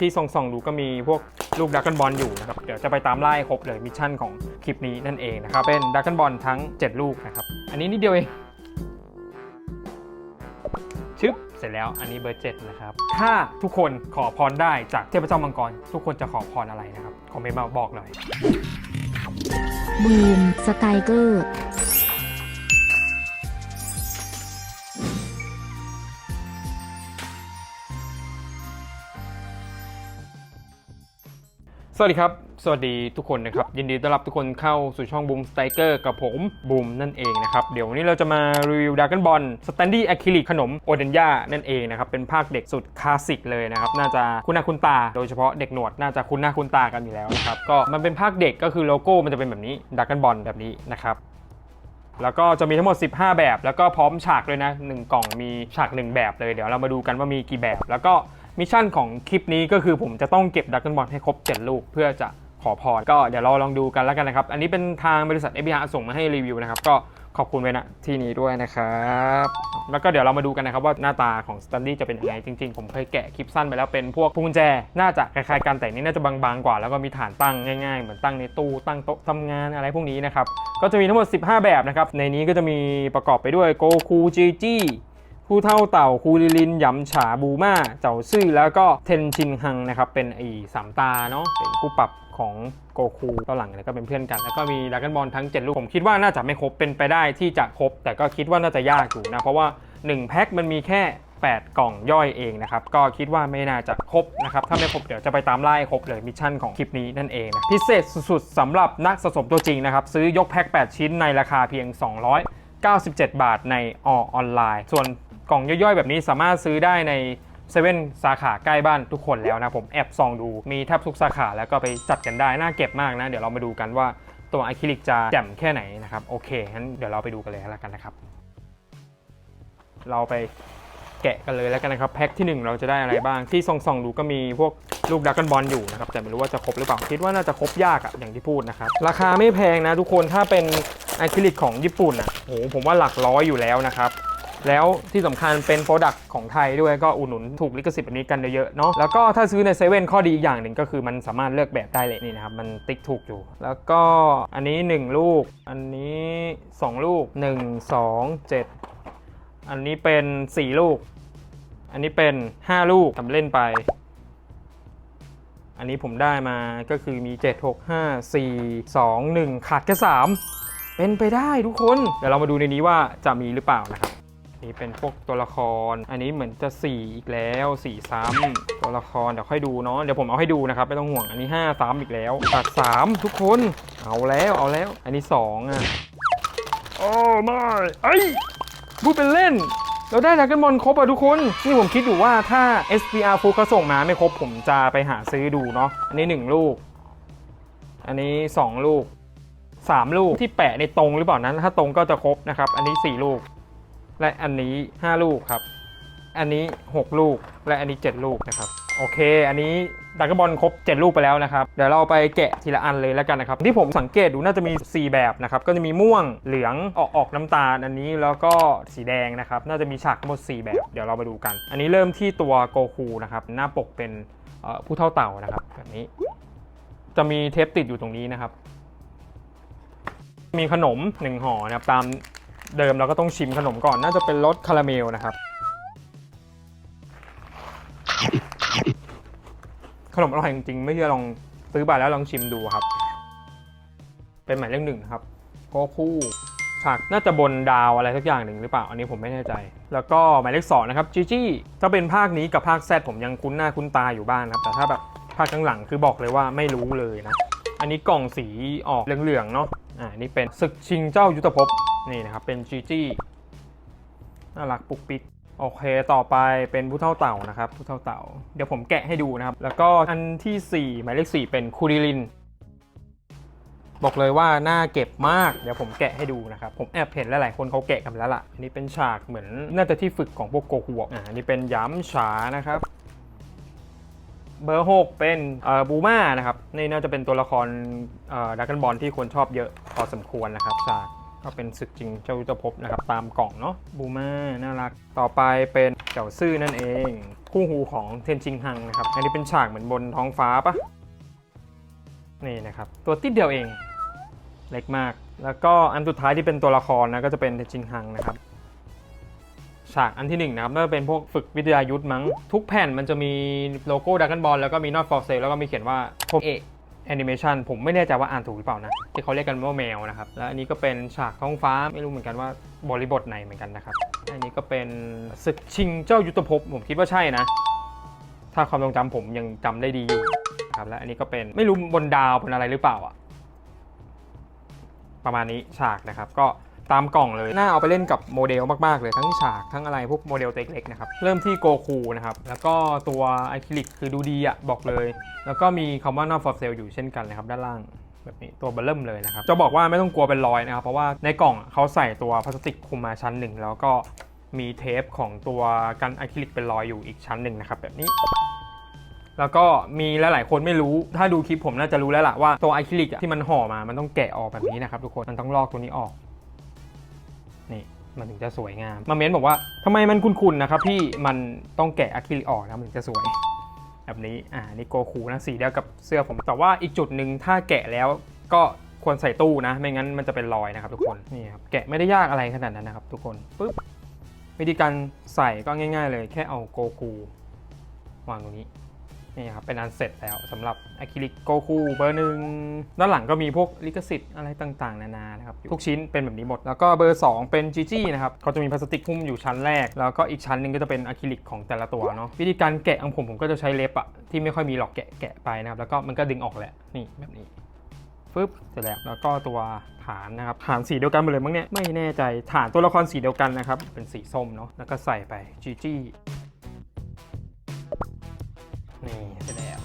ที่ส่องๆดูก็มีพวกลูกดักกันบอลอยู่นะครับ เดี๋ยวจะไปตามไล่ครบเลยมิชชั่นของคลิปนี้นั่นเองนะครับ เป็นดักกันบอลทั้ง 7 ลูกนะครับ อันนี้นิดเดียวเองชึบเสร็จแล้วอันนี้เบอร์7นะครับ ถ้าทุกคนขอพรได้จากเทพเจ้ามังกร ทุกคนจะขอพรอะไรนะครับ คอมเมนต์มาบอกหน่อย บูม สไตเกอร์ สวัสดีครับ สวัสดีทุกคนนะครับ ยินดีต้อนรับทุกคนเข้าสู่ช่องบูมสไตเกอร์กับผมบูมนั่นเองนะครับ เดี๋ยววันนี้เราจะมารีวิวด r ก g นบอลสแตนดี้อะคริลิกขนมโอเดนยานั่นเองนะครับ เป็นภาคเด็กสุดคลาสสิกเลยนะครับ น่าจะคุ้นหน้าคุ้นตา โดยเฉพาะเด็กหนวด น่าจะคุ้นหน้าคุ้นตากันอยู่แล้วนะครับ ก็มันเป็นภาคเด็กก็คือโลโก้มันจะเป็นแบบนี้ด r ก g นบอลแบบนี้นะครับแล้วก็จะมีทั้งหมด 15 แบบ แล้วก็พร้อมฉากเลยนะ 1 กล่องมีฉาก 1 แบบเลย เดี๋ยวเรามาดูกันว่ามีกี่แบบ แล้วก็ มิชชั่นของคลิปนี้ก็คือผมจะต้องเก็บดักกันบอลให้ครบ 7 ลูกเพื่อจะขอพรก็เดี๋ยวเราลองดูกันแล้วกันนะครับ อันนี้เป็นทางบริษัท FBR ส่งมาให้รีวิวนะครับ ก็ขอบคุณไว้นะที่นี้ด้วยนะครับ แล้วก็เดี๋ยวเรามาดูกันนะครับว่าหน้าตาของสแตนดี้จะเป็นยังไงจริงๆ ผมเคยแกะคลิปสั้นไปแล้วเป็นพวกพวงแจ น่าจะคล้ายๆกันแต่นี่น่าจะบางๆกว่า แล้วก็มีฐานตั้งง่ายๆ เหมือนตั้งในตู้ตั้งโต๊ะทำงานอะไรพวกนี้นะครับ ก็จะมีทั้งหมด 15 แบบนะครับ ในนี้ก็จะมีประกอบไปด้วยโกคูจีจี้ ผู้เท่าเต่าคูลิลินยำฉาบูมาเจ้าซื่อแล้วก็เทนชินฮังนะครับเป็นไอ้สามตาเนาะเป็นคู่ปรับของโกคูตอนหลังเนี่ยก็เป็นเพื่อนกัน แล้วก็มีดรากันบอลทั้ง 7 ลูก ผมคิดว่าน่าจะไม่ครบเป็นไปได้ที่จะครบ แต่ก็คิดว่าน่าจะยากอยู่นะ เพราะว่า 1 แพ็คมันมีแค่ 8 กล่องย่อยเองนะครับ ก็คิดว่าไม่น่าจะครบนะครับ ถ้าไม่ครบเดี๋ยวจะไปตามไล่ครบเลยมิชชั่นของคลิปนี้นั่นเองนะพิเศษสุดๆสำหรับนักสะสมตัวจริงนะครับซื้อยกแพ็ค8 ชิ้นในราคาเพียง 297 บาทในอออนไลน์ ส่วน กล่องย่อยๆ แบบนี้สามารถซื้อได้ในเซเว่นสาขาใกล้บ้านทุกคนแล้วนะผมแอบส่องดูมีแทบทุกสาขาแล้วก็ไปจัดกันได้ น่าเก็บมากนะ เดี๋ยวเรามาดูกันว่าตัวอะคริลิกจะแจ่มแค่ไหนนะครับ โอเคงั้นเดี๋ยวเราไปดูกันเลยแล้วกันนะครับ เราไปแกะกันเลยแล้วกันนะครับ แพ็คที่ 1 เราจะได้อะไรบ้างที่ส่องๆดูก็มีพวกลูกดักกันบอลอยู่นะครับ แต่ไม่รู้ว่าจะครบหรือเปล่า คิดว่าน่าจะครบยากอะอย่างที่พูดนะครับ ราคาไม่แพงนะทุกคนถ้าเป็นอะคริลิกของญี่ปุ่นอะโหผมว่าหลักร้อยอยู่แล้วนะครับ แล้วที่สำคัญเป็นโปรดักต์ของไทยด้วยก็อุดหนุนถูกลิขสิทธิ์แบบนี้กันเยอะๆเนาะแล้วก็ถ้าซื้อในเซเว่นข้อดีอีกอย่างหนึ่งก็คือมันสามารถเลือกแบบได้เลยนี่นะครับ มันติ๊กถูกอยู่ แล้วก็อันนี้ 1 ลูก อันนี้ 2 ลูก 1 2 7 อันนี้เป็น 4 ลูก อันนี้เป็น 5 ลูกทำเล่นไป อันนี้ผมได้มาก็คือมี 7 6 5 4 2 1 ขาดแค่3เป็นไปได้ทุกคน เดี๋ยวเรามาดูในนี้ว่าจะมีหรือเปล่านะครับ นี่เป็นพวกตัวละคร อันนี้เหมือนจะ4อีกแล้ว4ซ้ำตัวละครเดี๋ยวค่อยดูเนาะเดี๋ยวผมเอาให้ดูนะครับไม่ต้องห่วงอันนี้5ซ้ำอีกแล้วตัด3ทุกคนเอาแล้วเอาแล้ว อันนี้2อะโอ้ไม่ไอ้พูดเป็นเล่นเราได้ดรากันบอลครบอะทุกคน นี่ผมคิดอยู่ว่าถ้า SPR ฟูเขาส่งมาไม่ครบผมจะไปหาซื้อดูเนาะอันนี้ 1 ลูก อันนี้ 2 ลูก 3 ลูกที่แปะในตรงหรือเปล่านั้น ถ้าตรงก็จะครบนะครับ อันนี้ 4 ลูก และอันนี้ 5 ลูกครับ อันนี้ 6 ลูก และอันนี้ 7 ลูกนะครับ โอเค อันนี้ดักบอลครบ 7 ลูกไปแล้วนะครับ เดี๋ยวเราไปแกะทีละอันเลยแล้วกันนะครับ ที่ผมสังเกตดูน่าจะมี 4 แบบนะครับ ก็จะมีม่วง เหลือง ออกออกน้ำตาล อันนี้แล้วก็สีแดงนะครับ น่าจะมีฉากทั้งหมด 4 แบบ เดี๋ยวเรามาดูกัน อันนี้เริ่มที่ตัวโกคูนะครับ หน้าปกเป็นผู้เท่าเต่านะครับแบบนี้ จะมีเทปติดอยู่ตรงนี้นะครับ มีขนม 1ห่อนะครับตาม เดิมเราก็ต้องชิมขนมก่อนน่าจะเป็นรสคาราเมลนะครับ ขนมอร่อยจริงๆไม่เชื่อลองซื้อไปแล้วลองชิมดูครับ เป็นหมายเลขหนึ่งนะครับโกคู่ฉากน่าจะบนดาวอะไรสักอย่างหนึ่งหรือเปล่า อันนี้ผมไม่แน่ใจ แล้วก็หมายเลขสองนะครับจีจี้ถ้าเป็นภาคนี้กับภาคแซดผมยังคุ้นหน้าคุ้นตาอยู่บ้างนะครับ แต่ถ้าแบบภาคข้างหลังคือบอกเลยว่าไม่รู้เลยนะ อันนี้กล่องสีออกเหลืองๆเนาะอ่านี่เป็นศึกชิงเจ้ายุทธภพ นี่นะครับ เป็นจีจี้น่ารักปุกปิกโอเค ต่อไปเป็นผู้เท่าเต่านะครับผู้เท่าเต่า เดี๋ยวผมแกะให้ดูนะครับ แล้วก็อันที่ 4 หมายเลข 4 เป็นคูริลิน บอกเลยว่าน่าเก็บมาก เดี๋ยวผมแกะให้ดูนะครับ ผมแอบเห็นหลายๆคนเขาแกะกันแล้วล่ะ อันนี้เป็นฉากเหมือนน่าจะที่ฝึกของพวกโกคุอะอันนี้เป็นย้ำฉานะครับ เบอร์ 6 เป็นเอ่อบูมานะครับ นี่น่าจะเป็นตัวละครเอ่อดักกันบอลที่คนชอบเยอะพอสมควรนะครับฉาก ก็เป็นศึกจริงเจ้ายุทธภพนะครับตามกล่องเนาะบูมาน่ารัก ต่อไปเป็นเจ้าซื่อนั่นเอง คู่หูของเทนชิงฮังนะครับ อันนี้เป็นฉากเหมือนบนท้องฟ้าปะนี่นะครับ ตัวติดเดียวเอง เล็กมาก แล้วก็อันสุดท้ายที่เป็นตัวละครนะก็จะเป็นเทนชิงฮังนะครับฉากอันที่หนึ่งนะครับน่าจะเป็นพวกฝึกวิทยายุทธมั้ง ทุกแผ่นมันจะมีโลโก้ดักกันบอลแล้วก็มี not for sale แล้วก็มีเขียนว่าโทเอะ แอนิเมชันผมไม่แน่ใจว่าอ่านถูกหรือเปล่านะ ที่เขาเรียกกันว่าแมวนะครับ แล้วอันนี้ก็เป็นฉากท้องฟ้าไม่รู้เหมือนกันว่าบริบทไหนเหมือนกันนะครับ อันนี้ก็เป็นศึกชิงเจ้ายุทธภพผมคิดว่าใช่นะ ถ้าความทรงจำผมยังจำได้ดีอยู่ครับและอันนี้ก็เป็นไม่รู้บนดาวบนอะไรหรือเปล่าอะประมาณนี้ฉากนะครับก็ ตามกล่องเลย น่าเอาไปเล่นกับโมเดลมากๆเลยทั้งฉากทั้งอะไรพวกโมเดลตัวเล็กๆนะครับ เริ่มที่โกคูนะครับ แล้วก็ตัวอะคริลิกคือดูดีอะบอกเลย แล้วก็มีคำว่า not for sale อยู่เช่นกันนะครับด้านล่างแบบนี้ตัวเบลเริ่มเลยนะครับ จะบอกว่าไม่ต้องกลัวเป็นรอยนะครับ เพราะว่าในกล่องเขาใส่ตัวพลาสติกคุมมาชั้นหนึ่งแล้วก็มีเทปของตัวกันอะคริลิกเป็นรอยอยู่อีกชั้นหนึ่งนะครับแบบนี้ แล้วก็มีหลายๆคนไม่รู้ ถ้าดูคลิปผมน่าจะรู้แล้วล่ะว่าตัวอะคริลิกที่มันห่อมา มันต้องแกะออกแบบนี้นะครับทุกคน มันต้องลอกตัวนี้ออก นี่มันถึงจะสวยงาม มาเม้นบอกว่าทำไมมันคุ้นๆนะครับพี่มันต้องแกะอะคริลิกออกนะมันถึงจะสวย แบบนี้อ่านี่โกคูนะสีเดียวกับเสื้อผม แต่ว่าอีกจุดหนึ่งถ้าแกะแล้วก็ควรใส่ตู้นะ ไม่งั้นมันจะเป็นรอยนะครับทุกคนนี่ครับแกะไม่ได้ยากอะไรขนาดนั้นนะครับ ทุกคนปึ๊บวิธีการใส่ก็ง่าย ๆ เลย แค่เอาโกคูวางตรงนี้ นี่ครับเป็นอันเสร็จแล้วสำหรับอะคริลิกโกคูเบอร์หนึ่งด้านหลังก็มีพวกลิขสิทธิ์อะไรต่างๆ นานานะครับทุกชิ้นเป็นแบบนี้หมด แล้วก็เบอร์ 2 เป็นจีจี้นะครับเขาจะมีพลาสติกหุ้มอยู่ชั้นแรก แล้วก็อีกชั้นหนึ่งก็จะเป็นอะคริลิกของแต่ละตัวเนาะวิธีการแกะของผมผมก็จะใช้เล็บอะที่ไม่ค่อยมีหรอกแกะแกะไปนะครับแล้วก็มันก็ดึงออกแหละนี่แบบนี้ฟึบเสร็จแล้วแล้วก็ตัวฐานนะครับฐานสีเดียวกันหมดเลยมั้งเนี่ยไม่แน่ใจฐานตัวละครสีเดียวกันนะครับเป็นสีส้มเนาะแล้วก็ใส่ไปจีจี้ นี่เสร็จแล้ว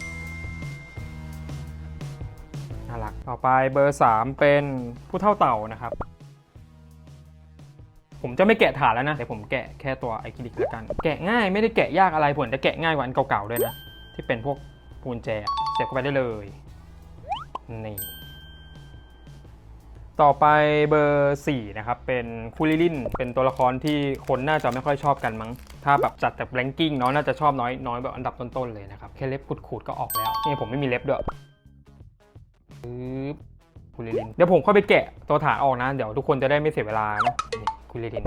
น่ารักต่อไปเบอร์ 3 เป็นผู้เท่าเต่านะครับ ผมจะไม่แกะฐานแล้วนะแต่ผมแกะแค่ตัวไอคิลิกแล้วกัน แกะง่ายไม่ได้แกะยากอะไรผมจะแกะง่ายกว่าอันเก่าๆด้วยนะ ที่เป็นพวกปูนแจเสียบเข้าไปได้เลยนี่ ต่อไปเบอร์ 4 นะครับ เป็นคูลิลิน เป็นตัวละครที่คนน่าจะไม่ค่อยชอบกันมั้ง ถ้าแบบจัดแต่แบงกิ้งเนาะน่าจะชอบน้อยน้อยแบบอันดับต้นๆเลยนะครับ แค่เล็บขูดๆก็ออกแล้ว นี่ผมไม่มีเล็บด้วยปึ๊บคูลิลิน เดี๋ยวผมค่อยไปแกะตัวฐานออกนะ เดี๋ยวทุกคนจะได้ไม่เสียเวลานะคูลิลิน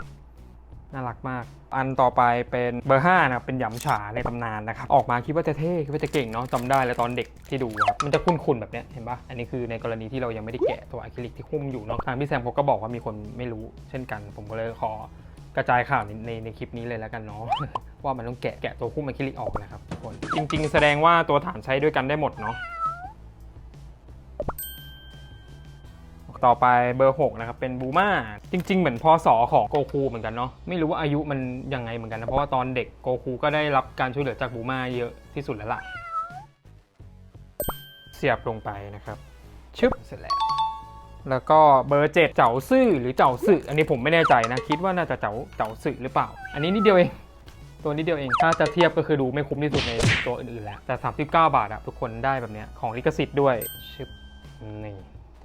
น่ารักมาก อันต่อไปเป็นเบอร์5นะครับเป็นหยำฉาในตำนานนะครับ ออกมาคิดว่าจะเท่คิดว่าจะเก่งเนาะจำได้เลยตอนเด็กที่ดูครับ มันจะคุ้นๆแบบเนี้ยเห็นปะอันนี้คือในกรณีที่เรายังไม่ได้แกะตัวอะคริลิกที่หุ้มอยู่เนาะทางพี่แซมเขาก็บอกว่ามีคนไม่รู้เช่นกัน ผมก็เลยขอกระจายข่าวในในในคลิปนี้เลยแล้วกันเนาะ ว่ามันต้องแกะแกะตัวหุ้มอะคริลิกออกนะครับทุกคน จริง ๆ แสดงว่าตัวฐานใช้ด้วยกันได้หมดเนาะ ต่อไปเบอร์ 6 นะครับ เป็นบูมาจริง ๆ เหมือนพศของโกคูเหมือนกันเนาะไม่รู้ว่าอายุมันยังไงเหมือนกันนะเพราะว่าตอนเด็กโกคูก็ได้รับการช่วยเหลือจากบูมาเยอะที่สุดแล้วล่ะ เสียบลงไปนะครับชึบเสร็จแล้วแล้วก็เบอร์7เจ้าซื่อหรือเจ้าสึอันนี้ผมไม่แน่ใจนะ คิดว่าน่าจะเจ้าเจ้าสึหรือเปล่า อันนี้นิดเดียวเองตัวนิดเดียวเองถ้าจะเทียบก็คือดูไม่คุ้มที่สุดในตัวอื่นๆแล้วแต่ 39 บาทอะทุกคนได้แบบเนี้ยของลิขสิทธิ์ด้วยชึบนี่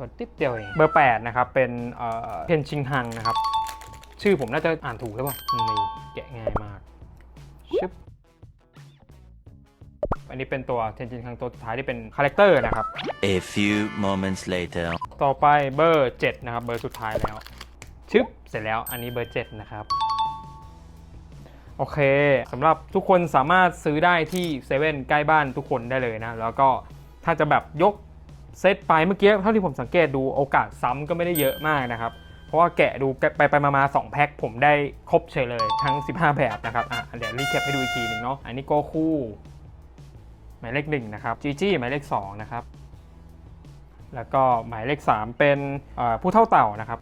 ตัวติดเดียวเองเบอร์8นะครับเป็นเอ่อเพนชิงฮังนะครับ ชื่อผมน่าจะอ่านถูกหรือเปล่านี่แกะง่ายมากชึบอันนี้เป็นตัวเทนชิงฮังตัวสุดท้ายที่เป็นคาแรคเตอร์นะครับ A few moments later. ต่อไปเบอร์7นะครับเบอร์สุดท้ายแล้ว ชึบเสร็จแล้วอันนี้เบอร์7นะครับโอเคสำหรับทุกคนสามารถซื้อได้ที่เซเว่นใกล้บ้านทุกคนได้เลยนะ แล้วก็ถ้าจะแบบยก เซตไปเมื่อกี้เท่าที่ผมสังเกตดูโอกาสซ้ำก็ไม่ได้เยอะมากนะครับ เพราะว่าแกะดูไปไปมามาสองแพ็คผมได้ครบเฉยเลยทั้ง 15 แบบนะครับอะเดี๋ยวรีแคปให้ดูอีกทีหนึ่งเนาะอันนี้โกคูหมายเลขหนึ่งนะครับจีจี้หมายเลขสองนะครับแล้วก็หมายเลข 3 เป็นผู้เท่าเต่านะครับ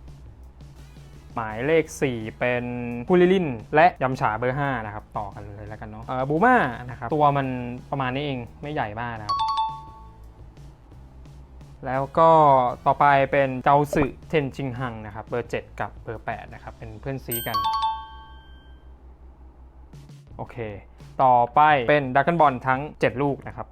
หมายเลข 4 เป็นพูลิลินและยำฉาเบอร์5นะครับต่อกันเลยแล้วกันเนาะบูม่านะครับตัวมันประมาณนี้เองไม่ใหญ่มากนะครับ แล้วก็ต่อไปเป็นเจ้าสึเทนจิงฮังนะครับ เบอร์ 7 กับเบอร์ 8 นะครับ เป็นเพื่อนซีกัน โอเค ต่อไปเป็นดักกันบอลทั้ง 7 ลูกนะครับ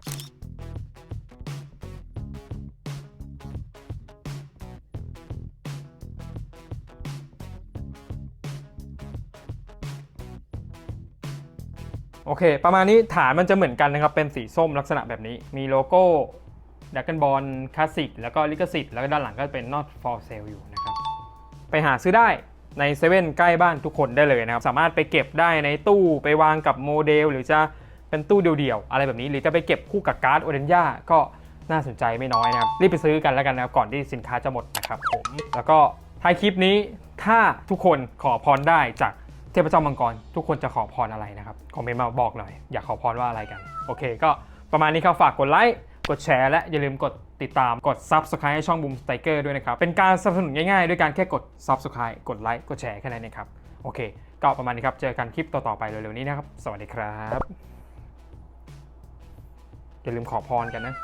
โอเค ประมาณนี้ฐานมันจะเหมือนกันนะครับ เป็นสีส้มลักษณะแบบนี้ มีโลโก้ ดักกันบอลคลาสสิกแล้วก็ลิขสิทธิ์แล้วก็ด้านหลังก็เป็น not for sale อยู่นะครับ ไปหาซื้อได้ในเซเว่นใกล้บ้านทุกคนได้เลยนะครับ สามารถไปเก็บได้ในตู้ไปวางกับโมเดล หรือจะเป็นตู้เดี่ยวๆ อะไรแบบนี้ หรือจะไปเก็บคู่กับการ์ดโอเดนย่าก็น่าสนใจไม่น้อยนะครับ รีบไปซื้อกันแล้วกันนะครับ ก่อนที่สินค้าจะหมดนะครับผม แล้วก็ท้ายคลิปนี้ถ้าทุกคนขอพรได้จากเทพเจ้ามังกร ทุกคนจะขอพรอะไรนะครับคอมเมนต์มาบอกหน่อย อยากขอพรว่าอะไรกัน โอเค ก็ประมาณนี้ครับฝากกดไลค์ กดแชร์และอย่าลืมกดติดตามกด Subscribe ให้ช่องบูมสไตเกอร์ด้วยนะครับ เป็นการสนับสนุนง่ายๆ ด้วยการแค่กด Subscribe กดไลค์กดแชร์แค่นั้นเองครับโอเค ก็ประมาณนี้ครับ เจอกันคลิปต่อๆไปเร็วๆนี้นะครับ สวัสดีครับ อย่าลืมขอพรกันนะ